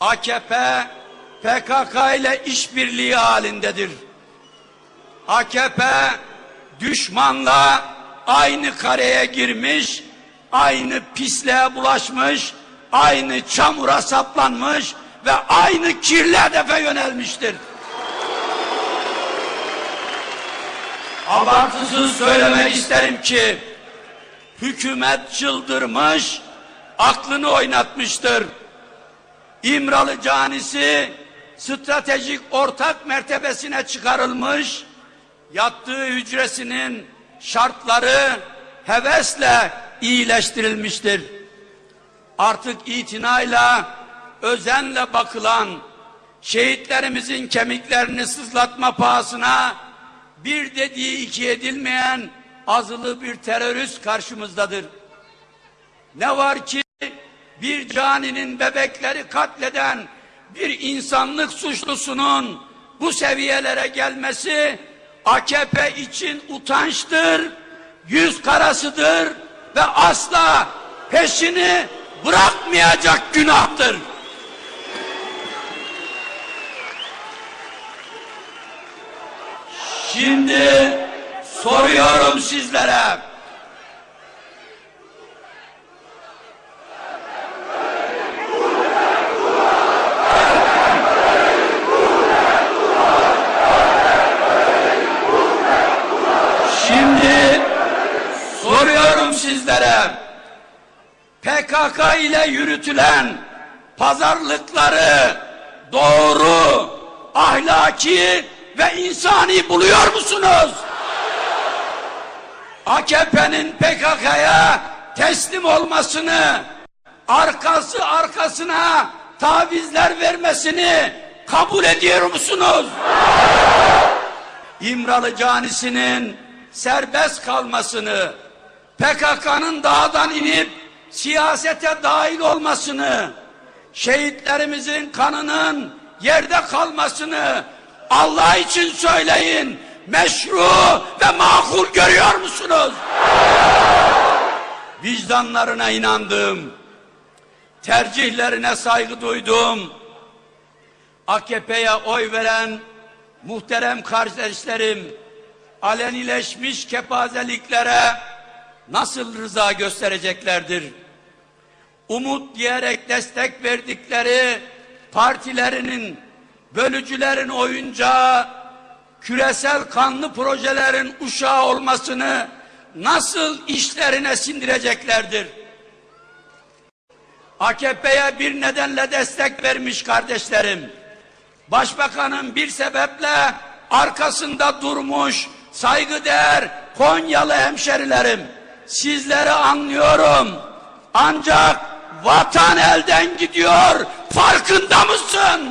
AKP PKK ile işbirliği halindedir. AKP düşmanla aynı kareye girmiş, aynı pisliğe bulaşmış, aynı çamura saplanmış ve aynı kirli hedefe yönelmiştir. Abartısız söylemek isterim ki hükümet çıldırmış, aklını oynatmıştır. İmralı canisi stratejik ortak mertebesine çıkarılmış, yattığı hücresinin şartları hevesle iyileştirilmiştir. Artık itinayla, özenle bakılan şehitlerimizin kemiklerini sızlatma pahasına bir dediği iki edilmeyen azılı bir terörist karşımızdadır. Ne var ki bir caninin bebekleri katleden bir insanlık suçlusunun bu seviyelere gelmesi AKP için utançtır, yüz karasıdır ve asla peşini bırakmayacak günahtır. Şimdi soruyorum sizlere. Şimdi soruyorum sizlere. PKK ile yürütülen pazarlıkları doğru, ahlaki ve insani buluyor musunuz? AKP'nin PKK'ya teslim olmasını, arkası arkasına tavizler vermesini kabul ediyor musunuz? İmralı canisinin serbest kalmasını, PKK'nın dağdan inip siyasete dahil olmasını, şehitlerimizin kanının yerde kalmasını Allah için söyleyin. Meşru ve makul görüyor musunuz? Vicdanlarına inandığım, tercihlerine saygı duyduğum, AKP'ye oy veren muhterem kardeşlerim, alenileşmiş kepazeliklere nasıl rıza göstereceklerdir? Umut diyerek destek verdikleri partilerinin, bölücülerin oyuncağı, küresel kanlı projelerin uşağı olmasını nasıl işlerine sindireceklerdir? AKP'ye bir nedenle destek vermiş kardeşlerim. Başbakanın bir sebeple arkasında durmuş saygıdeğer Konyalı hemşerilerim. Sizleri anlıyorum. Ancak vatan elden gidiyor. Farkında mısın?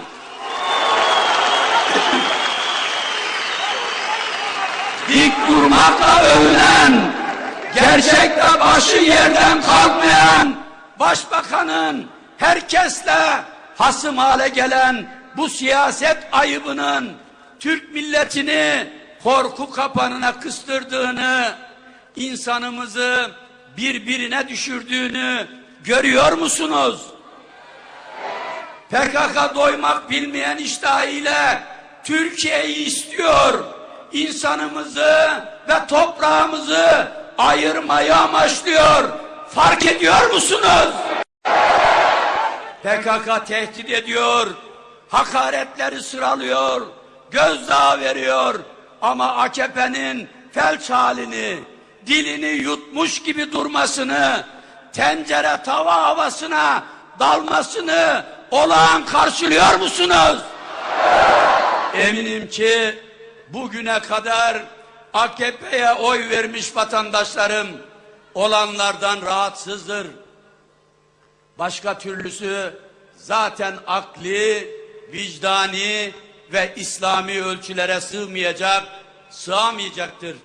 Dik durmakla övülen, gerçekte başı yerden kalkmayan başbakanın herkesle hasım hale gelen bu siyaset ayıbının Türk milletini korku kapanına kıstırdığını, insanımızı birbirine düşürdüğünü görüyor musunuz? PKK doymak bilmeyen iştahıyla Türkiye'yi istiyor. İnsanımızı ve toprağımızı ayırmayı amaçlıyor. Fark ediyor musunuz? PKK tehdit ediyor, hakaretleri sıralıyor, gözdağı veriyor. Ama AKP'nin felç halini, dilini yutmuş gibi durmasını, tencere tava havasına dalmasını olağan karşılıyor musunuz? Eminim ki bugüne kadar AKP'ye oy vermiş vatandaşlarım olanlardan rahatsızdır. Başka türlüsü zaten akli, vicdani ve İslami ölçülere sığmayacak, sığamayacaktır.